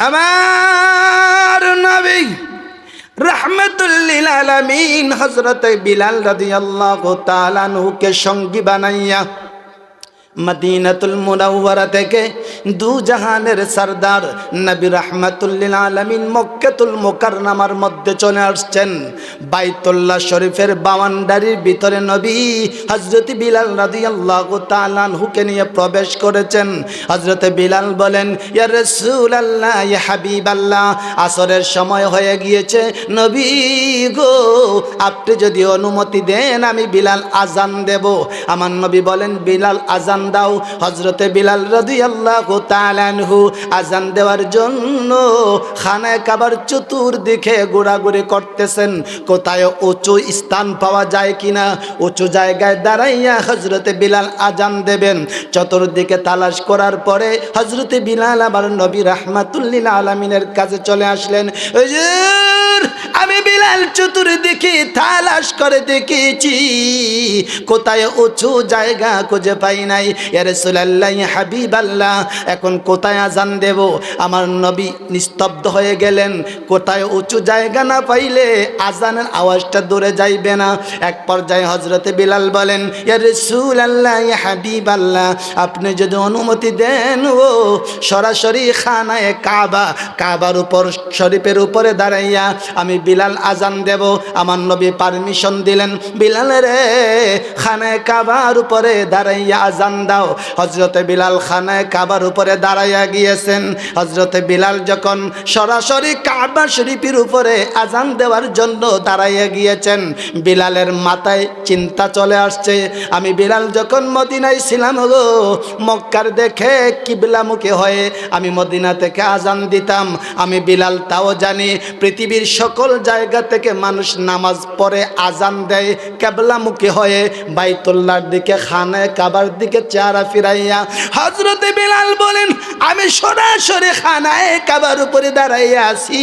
আমার নবী রহমতুল্লিল আলমিন হজরত বিলাল রাদিয়াল্লাহু তাআলা নুকে সঙ্গী বানাইয়া মদিনাতুল মুনাওয়ারা থেকে দু জাহানের সরদার নবী রহমাতুল্লিল আলমিন মক্কাতুল মোকারনামার মধ্যে চলে আসছেন। বাইতুল্লাহ শরীফের বাওয়ান্ডারির ভিতরে নবী হজরত বিলাল রাদিয়াল্লাহু তাআলা হুকে নিয়ে প্রবেশ করেছেন। হজরত বিলাল বলেন, ইয়া রাসূলুল্লাহ, ইয়া হাবিবাল্লাহ, আসরের সময় হয়ে গিয়েছে। নবী গো, আপনি যদি অনুমতি দেন, আমি বিলাল আজান দেব। আমার নবী বলেন, বিলাল আজান দাও। হজরতে বিলাল রাদিয়াল্লাহু তাআলাহু আজান দেওয়ার জন্য খানায় কাবার চতুর্দিকে ঘোরাঘুরি করতেছেন। কোথায় উঁচু স্থান পাওয়া যায় কিনা? উঁচু জায়গায় দাঁড়াইয়া হজরতে বিলাল আজান দেবেন। চতুর্দিকে তালাশ করার পরে হজরতে বিলাল আবার নবী রাহমাতুল্লিল আলমিনের কাছে চলে আসলেন। হুজুর আমি বিলাল চতুর্দিকে তালাশ করে দেখেছি। কোথায় উঁচু জায়গা খুঁজে পাই নাই। ইয়ারসুলাল্লাহ হাবিব আল্লাহ এখন কোথায় আজান দেব? আমার নবী নিস্তব্ধ হয়ে গেলেন। কোথায় উঁচু জায়গা না পাইলে আজানের আওয়াজটা দূরে যাইবে না। এক পর্যায়ে হজরতে বিলাল বলেন ইয়ারসুল আল্লাহ হাবিব আল্লাহ আপনি যদি অনুমতি দেন ও, সরাসরি খানায় কাবা, কাবার উপর শরীফের উপরে দাঁড়াইয়া আমি বিলাল আজান দেব। আমার নবী পারমিশন দিলেন, বিলাল রে খানায় কাবার উপরে দাঁড়াইয়া আজান দাও। হজরতে বিলাল খানায় কাবার উপরে দাঁড়াইয়া গিয়েছেন। হজরতে বিলাল যখন সরাসরি কাবা শরীফের উপরে আজান দেওয়ার জন্য দাঁড়াইয়া গিয়েছেন, বিলালের মাথায় চিন্তা চলে আসছে। আমি বিলাল যখন মদিনায় ছিলাম গো মক্কার দেখে কিবলামুখী হয়ে আমি মদিনা থেকে আজান দিতাম। আমি বিলাল তাও জানি, পৃথিবীর সকল জায়গা থেকে মানুষ নামাজ পড়ে, আজান দেয়, কেবলামুখী হয়ে বাইতুল্লার দিকে, খানায় কাবার দিকে চেহারা ফিরাইয়া হজরতে বিলাল বলেন, আমি সরাসরি খানায় কাবার উপরে দাঁড়াইয়া আছি।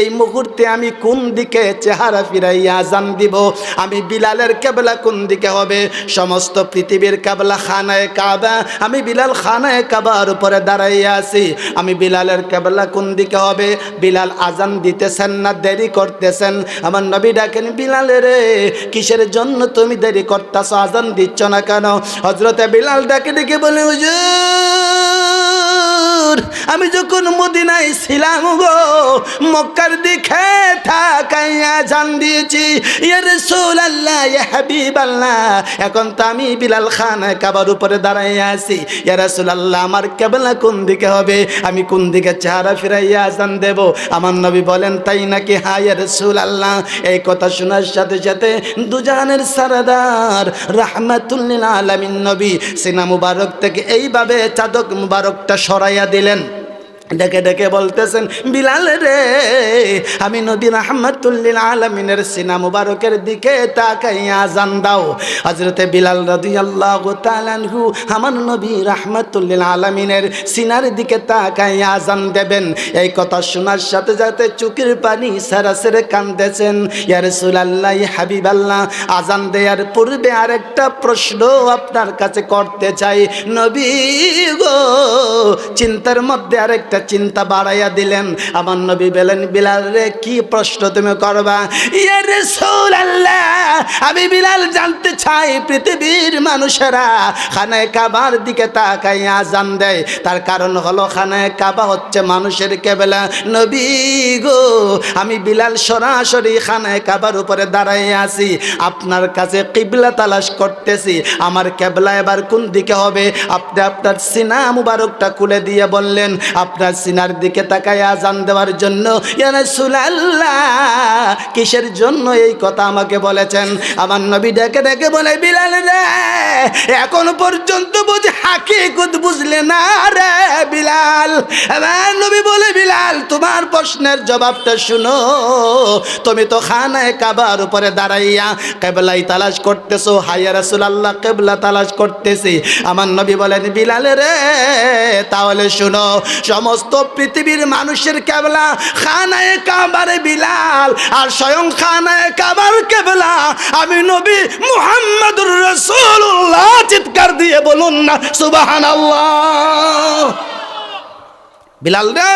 এই মুহূর্তে আমি কোন দিকে চেহারা ফিরাইয়া আজান দিব? আমি বিলালের কেবলা কোন দিকে হবে? সমস্ত পৃথিবীর কেবলা খানায় কাবা, আমি বিলাল খানায় কাবার উপরে দাঁড়াইয়া আছি। আমি বিলালের কেবলা কোন দিকে হবে? বিলাল আজান দিতেছেন না। দেরি করতেছেন? আমার নবী ডাকেন, বিলাল রে, কিসের জন্য তুমি দেরি করতেছ? আজান দিচ্ছ না কেন? হজরতে বিলাল ডাকে ডেকে বলে, হুজুর আমি যখন মদিনায় ছিলাম গো, মক্কার দিকে থাকাইয়া জান দিয়েছি ইয়ে রসুল আল্লাহ হাবিব আল্লাহ এখন তো আমি বিলাল খান কাবার উপরে দাঁড়াইয়া আছি, ইয়া রসুল আল্লাহ আমার কেবলা কোন দিকে হবে? আমি কোন দিকে চেহারা ফিরাইয়া আজান দেব? আমার নবী বলেন, তাই নাকি? হা ইয়া রসুল আল্লাহ এই কথা শোনার সাথে সাথে দুজানের সারাদার রাহমাতুল্লিল আলামিন নবী সিনা মুবারক থেকে এইভাবে চাদক মুবারকটা সরাইয়া দিলেন। ডেকে ডেকে বলতেছেন, বিলাল রে, আমি নবী রহমতুল্লিল আলমিনের সিনা মুবারকের দিকে তাকাইয়া আজান দাও। হজরতে বিলাল রদি আল্লাহ তালানহু আমার নবী রহমতুল্লিল আলমিনের সিনার দিকে তাকাইয়া আজান দেবেন। এই কথা শোনার সাথে সাথে চুকির পানি সারা সেরে কান্দেছেন ইয়ার সুলাল্লাহ হাবিব আল্লাহ আজান দেওয়ার পূর্বে আরেকটা প্রশ্ন আপনার কাছে করতে চাই। নবী গো, চিন্তার মধ্যে আরেকটা চিন্তা বাড়াইয়া দিলেন। আমার নবী বলেন, বিলাল রে, কি প্রশ্ন তুমি করবা? ইয়ে রসুল আল্লাহ আমি বিলাল জানতে চাই, পৃথিবীর মানুষেরা খানায় কাবার দিকে তাকাই আজান দেয়। তার কারণ হলো খানায় কাবা হচ্ছে মানুষের কেবলা। নবী গো, আমি বিলাল সরাসরি খানায় কাবার উপরে দাঁড়াই আছি। আপনার কাছে কিবলা তালাশ করতেছি। আমার কেবলা এবার কোন দিকে হবে? আপনি আপনার সিনা মুবারকটা খুলে দিয়ে বললেন, আপনার সিনার দিকে তাকায় আজান দেওয়ার জন্য কিসের জন্য এই কথা আমাকে বলেছেন? আমার নবী ডেকে ডেকে বলে, বিলাল রে, এখন পর্যন্ত বুঝ হাকি কুদ বুঝলে না রে, বিলাল। আমার নবী তোমার প্রশ্নের জবাবটা শুনো। তুমি তো খানায় কাবার উপরে দাঁড়াইয়া কেবলাই তালাশ করতেছো। হাইয়া রাসুল আল্লাহ কেবলা তালাশ করতেছি। আমার নবী বলেন, বিলাল রে, তাহলে শুনো, সমস্ত পৃথিবীর মানুষের কেবলা খানায় কাবার বিলাল, আর স্বয়ং খানায় কাবার কেবলা। আমি নবী মুহাম্মদুর রসুল্লাহ চিৎকার দিয়ে বলুন না সুবাহান বিলাল রে,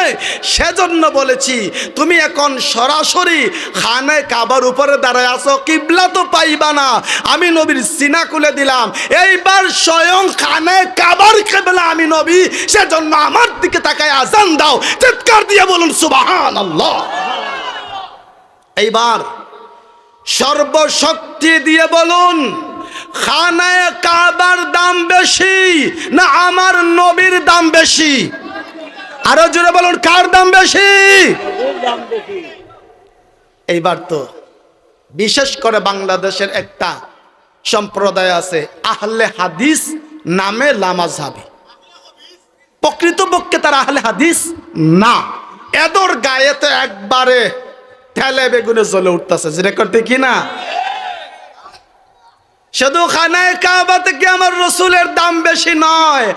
সেজন্য বলেছি, তুমি এখন সরাসরি খানে কাবার উপরে দাঁড়ায় আসো কিবলা তো পাইবা না। আমি নবীর সিনা খুলে দিলাম। এইবার স্বয়ং খানে কাবার কেবলা আমি নবী, সেজন্য আমার দিকে তাকায় আজান দাও, চিৎকার দিয়ে বলুন সুবাহান আল্লাহ এইবার সর্বশক্তি দিয়ে বলুন খানায় কাবার দাম বেশি না আমার নবীর দাম বেশি? আরও জোরে বলুন কার দাম বেশি? এইবার তো বিশেষ করে বাংলাদেশের একটা সম্প্রদায় আছে আহলে হাদিস নামে লামাজাবি প্রকৃতপক্ষে তারা আহলে হাদিস না। এদর গায়ে তো একবারে ঠেলে বেগুনে জ্বলে উঠতেছে যেটা করতে কি না? শুধু খানায় কাবা থেকে আমার রসুলের দাম বেশি নয়?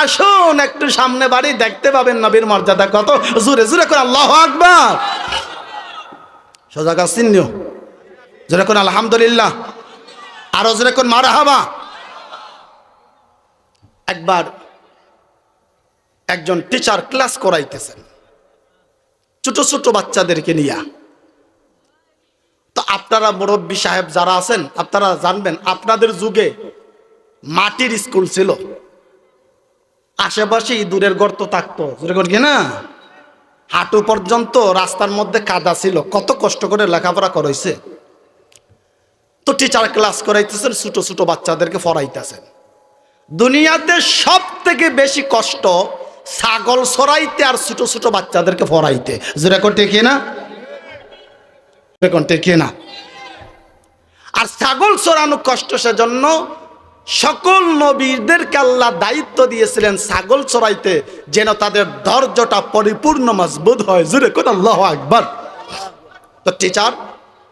আসুন, একটু সামনে বাড়ি দেখতে পাবেন নবীর মর্যাদা কত। জুরে জুরে করে আল্লাহ আকবার। সোজা কাজ জোরে কোন আলহামদুলিল্লাহ। আরও জোরে কোন মারা হাবা একবার একজন টিচার ক্লাস করাইতেছেন। ছোট ছোট বাচ্চাদেরকে নিয়ে। তো আপনারা মুরব্বী সাহেব যারা আছেন, আপনারা জানবেন, আপনাদের যুগে মাটির স্কুল ছিল। আশেপাশে ইঁদুরের গর্ত থাকতো না? হাঁটু পর্যন্ত রাস্তার মধ্যে কাদা ছিল, কত কষ্ট করে লেখাপড়া করাইছে। তো টিচার ক্লাস করাইতেছেন, ছোট ছোট বাচ্চাদেরকে পড়াইতেছেন। দুনিয়াতে সব থেকে বেশি কষ্ট ছাগল সরাইতে আর ছোট ছোট বাচ্চাদেরকে পড়াইতে। যেটা করতে কি না? কোনটা কি না। আর ছাগল চড়ানো কষ্ট সেজন্য সকল নবীদেরকে আল্লাহ দায়িত্ব দিয়েছিলেন ছাগল চড়াইতে, যেন তাদের ধৈর্যটা পরিপূর্ণ মজবুত হয়। জুড়ে কোন আল্লাহ একবার তো টিচার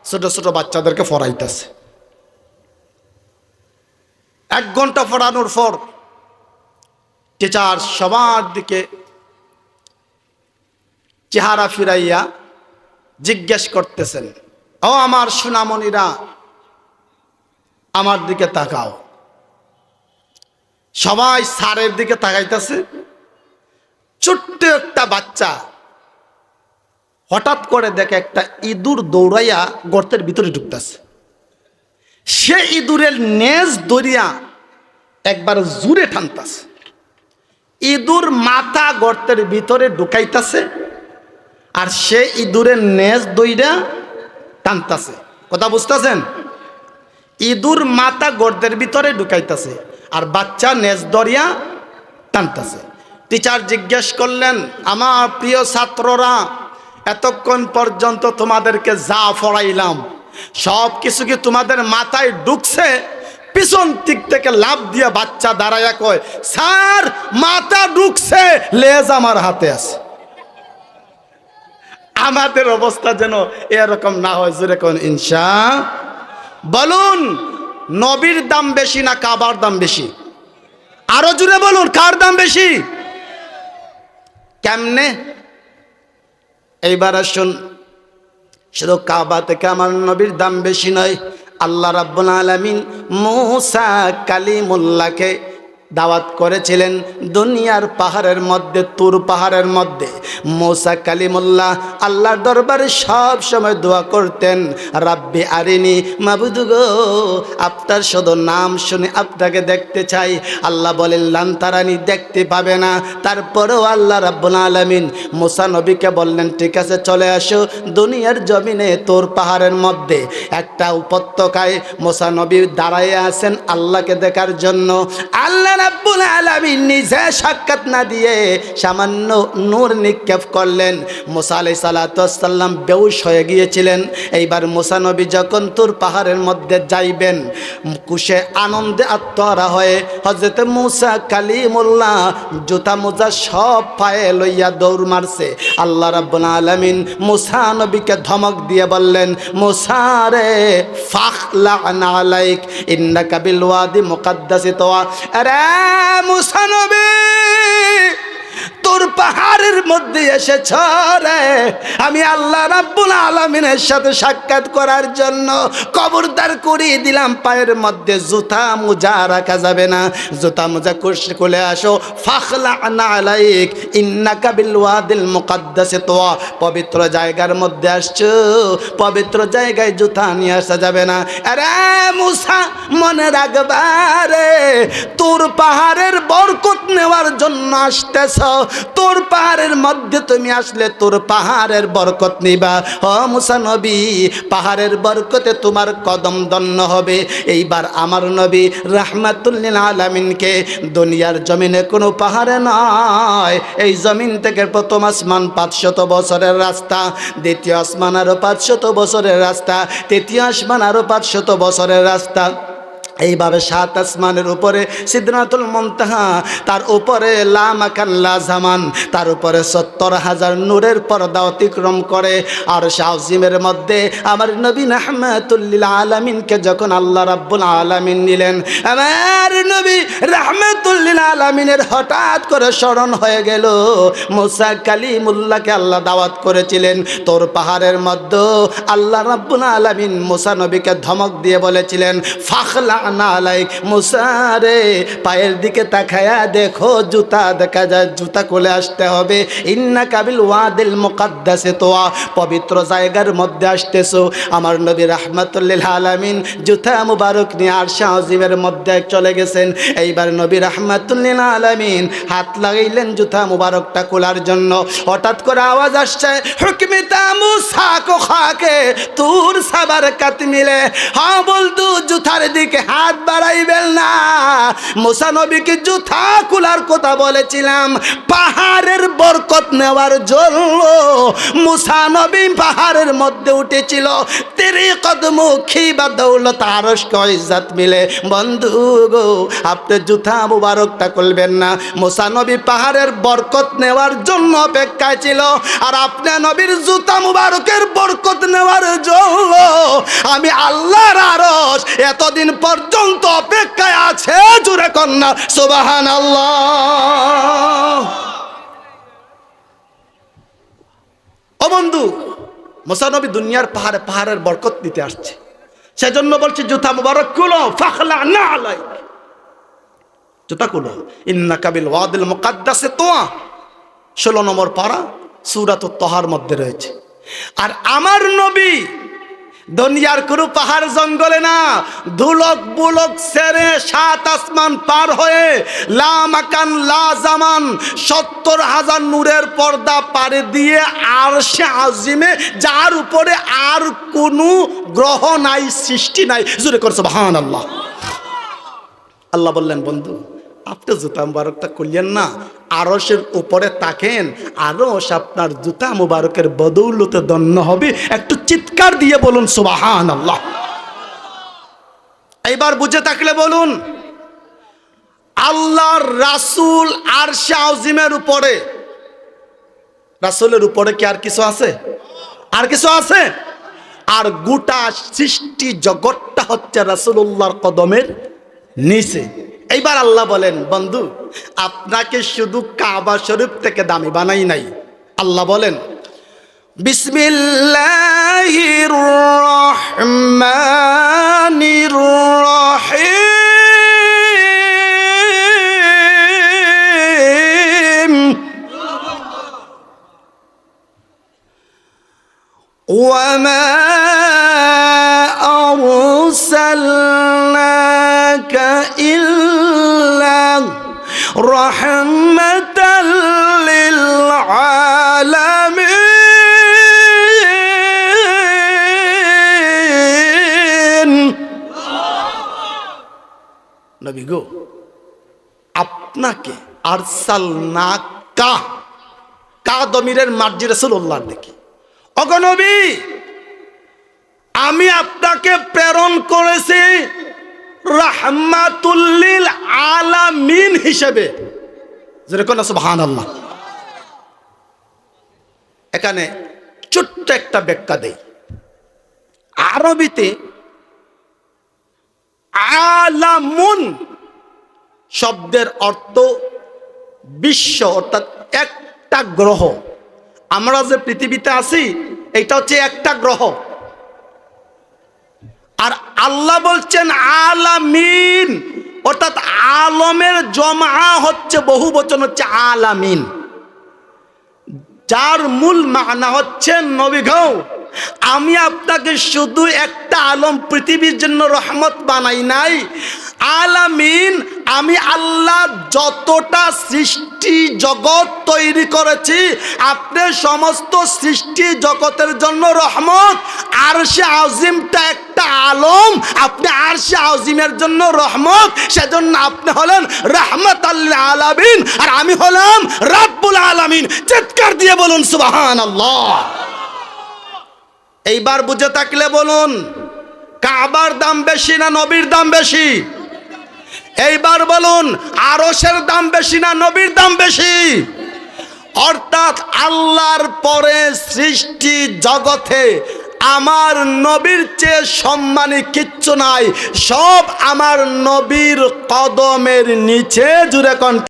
ছোট ছোট বাচ্চাদেরকে পড়াইতেছে। এক ঘণ্টা পড়ানোর পর টিচার সবার দিকে চেহারা ফিরাইয়া জিজ্ঞেস করতেছেন, ও আমার সুনামণিরা, আমার দিকে তাকাও। সবাই সারের দিকে তাকাইতেছে। ছোট্ট একটা বাচ্চা হঠাৎ করে দেখে একটা ইঁদুর দৌড়াইয়া গর্তের ভিতরে ঢুকতেছে। সে ইঁদুরের নেজ দরিয়া একবার জুড়ে টানতাছে। ইঁদুর মাথা গর্তের ভিতরে ঢুকাইতাছে। আর সে ইঁদুরের নেজ দইরা টানতাছে। কথা বুঝতেছেন? ইঁদুর মাথা গর্দের ভিতরে ঢুকাইতেছে আর বাচ্চা নেজ দরিয়া টানতাছে। টিচার জিজ্ঞেস করলেন, আমার প্রিয় ছাত্ররা, এতক্ষণ পর্যন্ত তোমাদেরকে যা পড়াইলাম সব কিছু কি তোমাদের মাথায় ঢুকছে? পিছন দিক থেকে লাভ দিয়ে বাচ্চা দাঁড়াইয়া কয়, স্যার, মাথা ঢুকছে, লেজ আমার হাতে আছে। আমাদের অবস্থা যেন এরকম না হয়, জোরে কোন ইনসা বলুন, নবীর দাম বেশি না কাবার দাম বেশি? আরও জুড়ে বলুন, কার দাম বেশি? কেমনে? এইবার আসুন, শুধু কাবা থেকে আমার নবীর দাম বেশি নয়, আল্লাহ রাব্বুল আলামিন মুসা কালিমুল্লাহকে দাওয়াত করেছিলেন দুনিয়ার পাহাড়ের মধ্যে, তুর পাহাড়ের মধ্যে। মোসা কালিমুল্লাহ আল্লাহর দরবারে সব সময় দোয়া করতেন, রাব্বি আরিনি মাবুদু গো, আপনার শুধু নাম শুনে আপনাকে দেখতে চাই। আল্লাহ বলেন লান্তারানি দেখতে পাবে না। তারপরেও আল্লাহ রাব্বুল আলামিন মোসা নবীকে বললেন, ঠিক আছে, চলে আসো দুনিয়ার জমিনে, তোর পাহাড়ের মধ্যে। একটা উপত্যকায় মোসা নবী দাঁড়াইয়ে আছেন আল্লাহকে দেখার জন্য। আল্লাহ রাব্বুল আলামিন নিজে সাক্ষাৎ না দিয়ে সামান্য নূর নিক্ষেপ করলেন। মোসা আলাই সাল্লাম বেউস হয়ে গিয়েছিলেন। এইবার মোসা নবী যখন তোর পাহাড়ের মধ্যে যাইবেন, কুশে আনন্দে আত্মহারা হয়ে হজরত মুসা কালিমুল্লাহ জুতা মোজা সব পায়ে লইয়া দৌড় মারছে। আল্লাহ রাব্বুল আলামিন মুসা নবীকে ধমক দিয়ে বললেন, মুসা রে ফাখ লানা আলাইক, ইন্নাকা বিল ওয়াদি মুকাদ্দাসি তোয়া। আরে মুসা নবী। তোর পাহাড়ের মধ্যে এসেছ রে। আমি আল্লাহ রাব্বুল আলমিনের সাথে সাক্ষাৎ করার জন্য কবরদার করিয়ে দিলাম। পায়ের মধ্যে জুতা মোজা রাখা যাবে না। জুতা মোজা কষে কোলে আসো। ফাখলা আলাইক, ইন্নাকা বিল ওয়াদিল মুকাদ্দাসে তোয়া। পবিত্র জায়গার মধ্যে আসছো। পবিত্র জায়গায় জুতা নিয়ে আসা যাবে না। আরে মুসা, মনে রাখবারে তোর পাহাড়ের বরকত নেওয়ার জন্য আসতেছ। তোর পাহাড়ের মধ্যে তুমি আসলে তোর পাহাড়ের বরকত নিবা। ও মুসা নবী, পাহাড়ের বরকতে তোমার কদম দন্য হবে। এইবার আমার নবী রাহমাতুল্লিল আলামিনকে দুনিয়ার জমিনে কোনো পাহাড়ে নয়। এই জমিন থেকে প্রথম আসমান পাঁচশত বছরের রাস্তা, দ্বিতীয় আসমান আরও পাঁচশত বছরের রাস্তা, তৃতীয় আসমান আরও পাঁচশত বছরের রাস্তা। এইভাবে সাত আসমানের উপরে সিদ্ধনাথুল মন্তাহা, তার উপরে লামাকাল্লা জামান, তার উপরে সত্তর হাজার নূরের পর্দা অতিক্রম করে। আর শাহজিমের মধ্যে আমার নবীন আহমেদুল্লিল আলমিনকে যখন আল্লাহ রাব্বুল আলমিন নিলেন, আমার নবী রাহমেতুল্লিল আলমিনের হঠাৎ করে স্মরণ হয়ে গেল, মুসা কালিমুল্লাহকে আল্লাহ দাওয়াত করেছিলেন। তোর পাহাড়ের মধ্যে আল্লাহ রাব্বুল আলমিন মুসা নবীকে ধমক দিয়ে বলেছিলেন, ফাখলা না মুসারে। পায়ের দিকে তাকায়া দেখো জুতা, দেখা যায় জুতা কোলে আসতে হবে। ইন্না কাবিল ওয়াদিল মুকাদ্দাসে তোয়া, পবিত্র জায়গার মধ্যে আসতেছো। আমার নবী রাহমাতুল্লিল আলামিন জুতা মুবারক নিয়ে আর শাহজিমের মধ্যে চলে গেছেন। এইবার নবী রাহমাতুল্লিল আলামিন হাত লাগাইলেন জুতা মুবারকটা খোলার জন্য। হঠাৎ করে আওয়াজ আসছে, হুকমিতা মুসা কো খাকে তুর সাবার কাত মিলে হ্যাঁ বলতু জুতার দিকে হাত বাড়াইবেন না। মুসা নবীকে জুতা খোলার কথা বলেছিলাম, পাহাড়ের বরকত নেওয়ার জন্য। মুসা নবী পাহাড়ের মধ্যে উঠেছিল। তেরে কদমুখী বা দৌলত আরস্ক ইজ্জত মিলে, বন্ধু গো, আপনি জুথা মুবারকটা করবেন না। মুসা নবী পাহাড়ের বরকত নেওয়ার জন্য অপেক্ষায় ছিল, আর আপনি নবীর জুতা মুবারকের বরকত নেওয়ার জন্য আমি আল্লাহর আরস এতদিন পর্যন্ত অপেক্ষায় আছে জুড়ে কন্যা সুবাহান আল্লাহ ও বন্ধু, মোসানবী দুনিয়ার পাহাড়ে পাহাড়ের বরকত আসছে। সেজন্য বলছে, জুতা মুবারক কুলো ফাখলা না আলাই জুতা কুলো ইন্না কাবিল ওয়াদিল মুকাদ্দাসে তোয়া। ষোলো নম্বর পাড়া সুরাত তহার মধ্যে রয়েছে। আর আমার নবী দুনিয়ার কোনো পাহাড় জঙ্গলে না। ধুলক বুলক সেরে সাত আসমান পার হয়ে লা মাকান লা জামান সত্তর হাজার নূরের পর্দা পারে দিয়ে আর সে আজিমে, যার উপরে আর কোনো গ্রহ নাই, সৃষ্টি নাই। জুড়ে করছে ভান আল্লাহ আল্লাহ বললেন, বন্ধু, আপনি জুতা মুবারকটা করলেন না আরসের উপরে তাকেন আরস আপনার জুতা মুবারকের বদৌলতে দন্য হবে। একটু চিৎকার দিয়ে বলুন সুবাহান আল্লাহ এইবার বুঝে থাকলে বলুন, আল্লাহর রাসুল আর শাহজিমের উপরে। রাসুলের উপরে কি আর কিছু আছে? আর কিছু আছে? আর গোটা সৃষ্টি জগৎটা হচ্ছে রাসুল্লাহর কদমের নিচে। এইবার আল্লাহ বলেন বন্ধু আপনাকে শুধু কাবা শরীফ থেকে দামি বানাই নাই আল্লাহ বলেন বিসমিল্লাহির রহমানির রহিম وما أرسلناك إلا رحمة للعالمين নবী গো আপনাকে আরসাল না কা কা দমিরের মার্জি রসুল্লাহর দেখি অগনবী আমি আপনাকে প্রেরণ করেছি রাহমাতুল্লিল আলামিন হিসেবে। যেরকম সুবহান আল্লাহ এখানে ছোট্ট একটা ব্যাখ্যা দেই। আরবিতে আলামুন শব্দের অর্থ বিশ্ব, অর্থাৎ একটা গ্রহ। আমরা যে পৃথিবীতে আছি এটা হচ্ছে একটা গ্রহ। আর আল্লাহ বলছেন আলামিন। অর্থাৎ আলমের জমা হচ্ছে বহু বচন হচ্ছে আলামিন। যার মূল মানা হচ্ছে নবী ঘৌ আমি আপনাকে শুধু একটা আলম পৃথিবীর জন্য রহমত বানাই নাই আলামিন, আমি আল্লাহ যতটা সৃষ্টি জগৎ তৈরি করেছি, আপনি সমস্ত সৃষ্টি জগতের জন্য রহমত। আর সে আজিমটা একটা আলম, আপনি আর সে আজিমের জন্য রহমত। সেজন্য আপনি হলেন রহমত আল্লাহ আলামিন। আর আমি হলাম রাব্বুল আলামিন। চিৎকার দিয়ে বলুন সুবাহান আল্লাহ এইবার বুঝে থাকলে বলুন, কাবার দাম বেশি না নবীর দাম বেশি? এইবার বলুন আরসের দাম বেশি না নবীর দাম বেশি? অর্থাৎ আল্লাহর পরে সৃষ্টি জগতে আমার নবীর চেয়ে সম্মানী কিচ্ছু নাই, সব আমার নবীর কদমের নিচে জুড়ে কণ্ঠ।